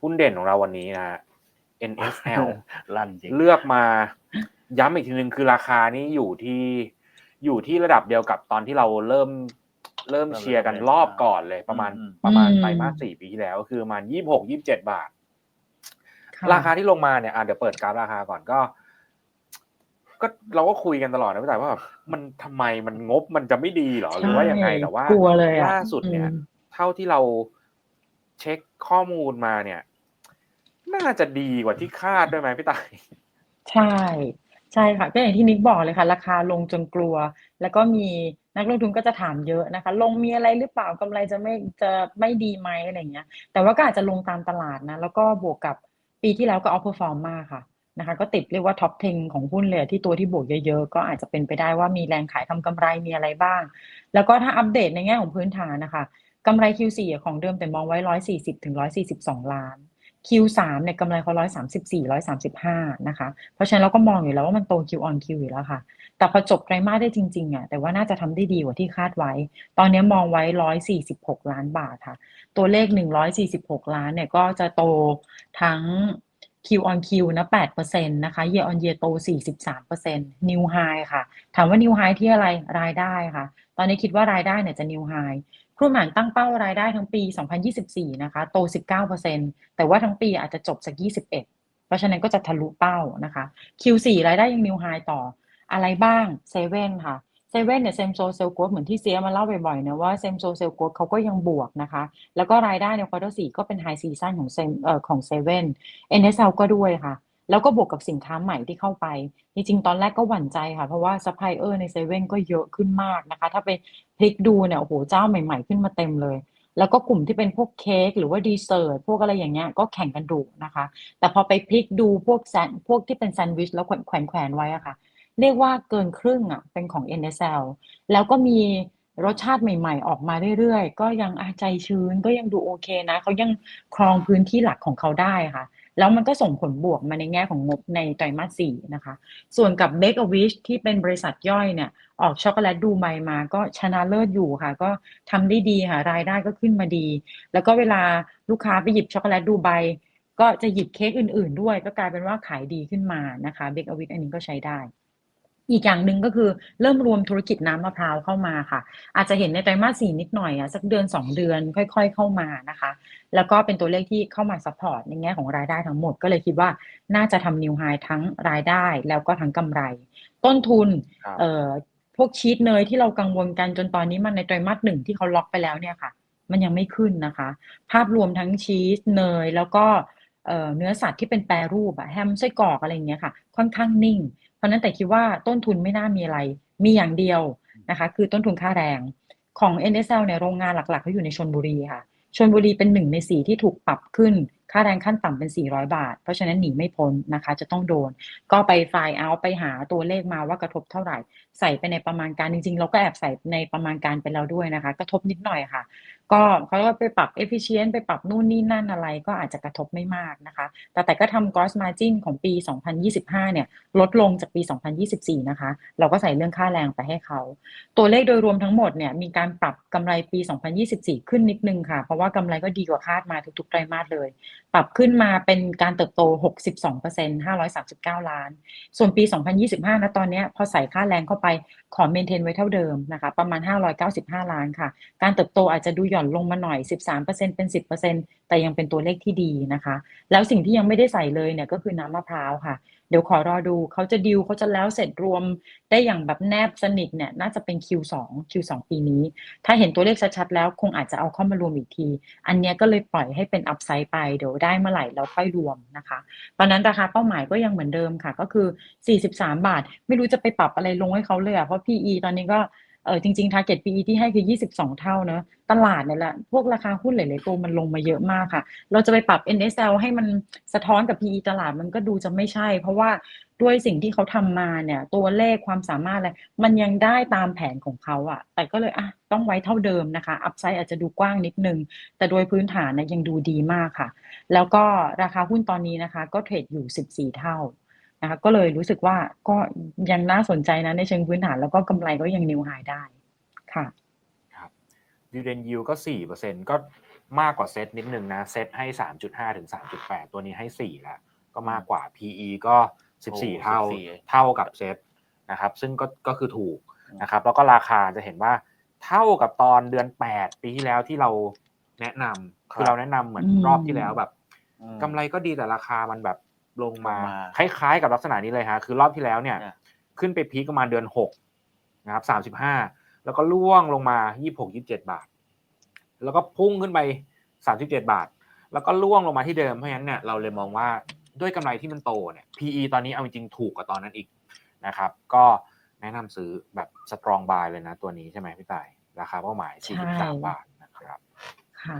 หุ้นเด่นของเราวันนี้นะฮะ NSL ลั่นจริงเลือกมาย้ำอีกทีนึงคือราคานี้อยู่ที่อยู่ที่ระดับเดียวกับตอนที่เราเริ่มเริ่มเชียร์กันรอบก่อนเลยประมาณอืมประมาณอืมไตรมาสสี่ปีที่แล้วก็คือประมาณยี่หกยี่สิบเจ็ดบาทค่ะราคาที่ลงมาเนี่ยอะเดี๋ยวเปิดกราฟราคาก่อนก็ ก็เราก็คุยกันตลอดนะพี่ต่ายว่าแบบมันทำไมมันงบมันจะไม่ดีเหรอหรือว่ายังไงแต่ว่ากลัวเลยอะล่าสุดเนี่ยอืมเท่าที่เราเช็คข้อมูลมาเนี่ย น่าจะดีกว่าที่คาดด้วยไหมพี่ต่าย ใช่ ใช่ค่ะก็อย่างที่นิกบอกเลยค่ะ ราคาลงจนกลัว แล้วก็มีนักลงทุนก็จะถามเยอะนะคะ ลงมีอะไรหรือเปล่ากำไรจะไม่จะไม่ดีไหมอะไรเงี้ย แต่ว่าก็อาจจะลงตามตลาดนะ แล้วก็บวกกับปีที่แล้วก็ outperform มากค่ะนะคะ ก็ติดเรียกว่า top 10ของหุ้นเลยที่ตัวที่บวกเยอะๆ ก็อาจจะเป็นไปได้ว่ามีแรงขายทำกำไรมีอะไรบ้าง แล้วก็ถ้าอัปเดตในแง่ของพื้นฐานนะคะกำไร Q4 ของเดิมแต่มองไว้ 140ถึง142 ล้าน Q3 เนี่ยกำไรเขา134 135นะคะ เพราะฉะนั้นเราก็มองอยู่แล้วว่ามันโต Q on Q อยู่แล้วค่ะ แต่พอจบไตรมาสได้จริงๆอะแต่ว่าน่าจะทำได้ดีกว่าที่คาดไว้ ตอนนี้มองไว้146ล้านบาทค่ะ ตัวเลข146ล้านเนี่ยก็จะโตทั้ง Q on Q นะ8%นะคะ Year on Year โต 43% New High ค่ะ ถามว่า New High ที่อะไรรายได้ค่ะ ตอนนี้คิดว่ารายได้เนี่ยจะ New High ครูหมานตั้งเป้ารายได้ทั้งปี 2024 นะคะ โต 19%แต่ว่าทั้งปีอาจจะจบสัก 21 เพราะฉะนั้นก็จะทะลุเป้านะคะ Q4 รายได้ยัง New High ต่ออะไรบ้างเซเว่นค่ะ เซเว่นเนี่ยเซมโซเซลโกเหมือนที่เซียมาเล่าบ่อยๆนะว่าเซมโซเซลโกเขาก็ยังบวกนะคะ แล้วก็รายได้ในควอเตอร์สี่ก็เป็นไฮซีซันของเซมเอ่อของเซเว่น NSL ก็ด้วยค่ะ แล้วก็บวกกับสินค้าใหม่ที่เข้าไป จริงๆ ตอนแรกก็หวั่นใจค่ะ เพราะว่าซัพพลายเออร์ในเซเว่นก็เยอะขึ้นมากนะคะ ถ้าไปพลิกดูเนี่ยโอ้โหเจ้าใหม่ ๆ ขึ้นมาเต็มเลยแล้วก็กลุ่มที่เป็นพวกเค้กหรือว่าดีเซอร์พวกอะไรอย่างเงี้ยก็แข่งกันดุนะคะ แต่พอไปพลิกดูพวกแซนพวกที่เป็นแซนด์วิชแล้วแขวนแขวนแขวนไว้อะค่ะ เรียกว่าเกินครึ่งอะเป็นของ NSL แล้วก็มีรสชาติใหม่ ๆ ออกมาเรื่อยๆ ก็ยังอาใจชื้นก็ยังดูโอเคนะเขายังครองพื้นที่หลักของเขาได้ค่ะ แล้วมันก็ส่งผลบวกมาในแง่ของงบในไตรมาสสี่นะคะ ส่วนกับ Bake a Wish ที่เป็นบริษัทย่อยเนี่ย ออกช็อกโกแลตดูไบมา ก็ชนะเลิศอยู่ค่ะ ก็ทำได้ดีค่ะ รายได้ก็ขึ้นมาดี แล้วก็เวลาลูกค้าไปหยิบช็อกโกแลตดูไบก็จะหยิบเค้กอื่น ๆ ด้วย ก็กลายเป็นว่าขายดีขึ้นมานะคะ Bake a Wish อันนี้ก็ใช้ได้ อีกอย่างหนึ่งก็คือเริ่มรวมธุรกิจน้ำมะพร้าวเข้ามาค่ะ อาจจะเห็นในไตรมาสสี่นิดหน่อยอะสักเดือนสองเดือนค่อย ๆ เข้ามานะคะ แล้วก็เป็นตัวเลขที่เข้ามาซัพพอร์ตในแง่ของรายได้ทั้งหมดก็เลยคิดว่าน่าจะทำนิวไฮทั้งรายได้แล้วก็ทั้งกำไร ต้นทุนครับเอ่อพวกชีสเนยที่เรากังวลกันจนตอนนี้มันในไตรมาสหนึ่งที่เขาล็อกไปแล้วเนี่ยค่ะ มันยังไม่ขึ้นนะคะ ภาพรวมทั้งชีสเนยแล้วก็เอ่อเนื้อสัตว์ที่เป็นแปรรูปอะแฮมไส้กรอกอะไรอย่างเงี้ยค่ะ ค่อนข้างนิ่ง เพราะนั้นแต่คิดว่าต้นทุนไม่น่ามีอะไร มีอย่างเดียวนะคะ คือต้นทุนค่าแรงของ NSL เนี่ยโรงงานหลักๆเขาอยู่ในชลบุรีค่ะชลบุรีเป็นหนึ่งในสี่ที่ถูกปรับขึ้น ค่าแรงขั้นต่ำเป็น 400 บาท เพราะฉะนั้นหนีไม่พ้นนะคะ จะต้องโดน ก็ไปไฟล์เอาไปหาตัวเลขมาว่ากระทบเท่าไหร่ ใส่ไปในประมาณการจริง ๆ เราก็แอบใส่ในประมาณการไปแล้วด้วยนะคะ กระทบนิดหน่อยค่ะ ก็เขาก็ไปปรับ efficient ไปปรับนู่นนี่นั่นอะไรก็อาจจะกระทบไม่มากนะคะ แต่แต่ก็ทำ gross margin ของปี 2025 เนี่ย ลดลงจากปี 2024 นะคะ เราก็ใส่เรื่องค่าแรงไปให้เขา ตัวเลขโดยรวมทั้งหมดเนี่ย มีการปรับกำไรปี 2024 ขึ้นนิดนึงค่ะ เพราะว่ากำไรก็ดีกว่าคาดมาทุกๆไตรมาสเลย ปรับขึ้นมาเป็นการเติบโต 62% 539 ล้าน ส่วนปี 2025 นะตอนเนี้ยพอใส่ค่าแรงเข้าไปขอเมนเทนไว้เท่าเดิมนะคะ ประมาณ 595 ล้านค่ะ การเติบโตอาจจะดูหย่อนลงมาหน่อย 13%เป็น 10%แต่ยังเป็นตัวเลขที่ดีนะคะ แล้วสิ่งที่ยังไม่ได้ใส่เลยเนี่ยก็คือน้ำมะพร้าวค่ะ เดี๋ยวขอรอดูเขาจะดิวเขาจะแล้วเสร็จรวมได้อย่างแบบแนบสนิทเนี่ยน่าจะเป็น Q2 Q2 ปีนี้ ถ้าเห็นตัวเลขชัดๆแล้วคงอาจจะเอาเข้ามารวมอีกที อันเนี้ยก็เลยปล่อยให้เป็นอัพไซด์ไปเดี๋ยวได้เมื่อไหร่เราค่อยรวมนะคะตอนนั้นราคาเป้าหมายก็ยังเหมือนเดิมค่ะ ก็คือ 43 บาท ไม่รู้จะไปปรับอะไรลงให้เขาเลยอะเพราะ PE ตอนนี้ก็ เออจริงๆ target PE ที่ให้คือ 22 เท่าเนอะตลาดเนี่ยแหละพวกราคาหุ้นหลายๆตัวมันลงมาเยอะมากค่ะ เราจะไปปรับ NSL ให้มันสะท้อนกับ PE ตลาดมันก็ดูจะไม่ใช่ เพราะว่าด้วยสิ่งที่เขาทำมาเนี่ย ตัวเลขความสามารถอะไรมันยังได้ตามแผนของเขาอะแต่ก็เลยอะต้องไว้เท่าเดิมนะคะ อัพไซด์อาจจะดูกว้างนิดนึง แต่โดยพื้นฐานนะยังดูดีมากค่ะ แล้วก็ราคาหุ้นตอนนี้นะคะ ก็เทรดอยู่ 14 เท่า นะคะก็เลยรู้สึกว่าก็ยังน่าสนใจนะในเชิงพื้นฐานแล้วก็กำไรก็ยังนิวไฮได้ค่ะ dividend yield ก็สี่เปอร์เซ็นก็มากกว่าเซตนิดนึงนะเซตให้สามจุดห้าถึงสามจุดแปดตัวนี้ให้สี่แล้วก็มากกว่า PE ก็สิบสี่โอ้เท่า14เท่ากับเซตนะครับ ซึ่งก็ก็คือถูกนะครับ แล้วก็ราคาจะเห็นว่าเท่ากับตอนเดือนแปดปีที่แล้วที่เราแนะนำคือเราแนะนำเหมือนอืมรอบที่แล้วแบบอืมกำไรก็ดีแต่ราคามันแบบ ลงมาลงมา คล้ายๆกับลักษณะนี้เลยฮะ คือรอบที่แล้วเนี่ยเนี่ย ขึ้นไปพีคประมาณเดือนหกนะครับสามสิบห้าแล้วก็ล่วงลงมายี่หกยี่เจ็ดบาท แล้วก็พุ่งขึ้นไปสามสิบเจ็ดบาท แล้วก็ล่วงลงมาที่เดิมเพราะฉะนั้นเนี่ยเราเลยมองว่าด้วยกำไรที่มันโตเนี่ย PE ตอนนี้เอาจริงๆถูกกว่าตอนนั้นอีกนะครับ ก็แนะนำซื้อแบบสตรองบายเลยนะ ตัวนี้ใช่ไหมพี่ต่าย ราคาเป้าหมายใช่43บาทนะครับ ค่ะ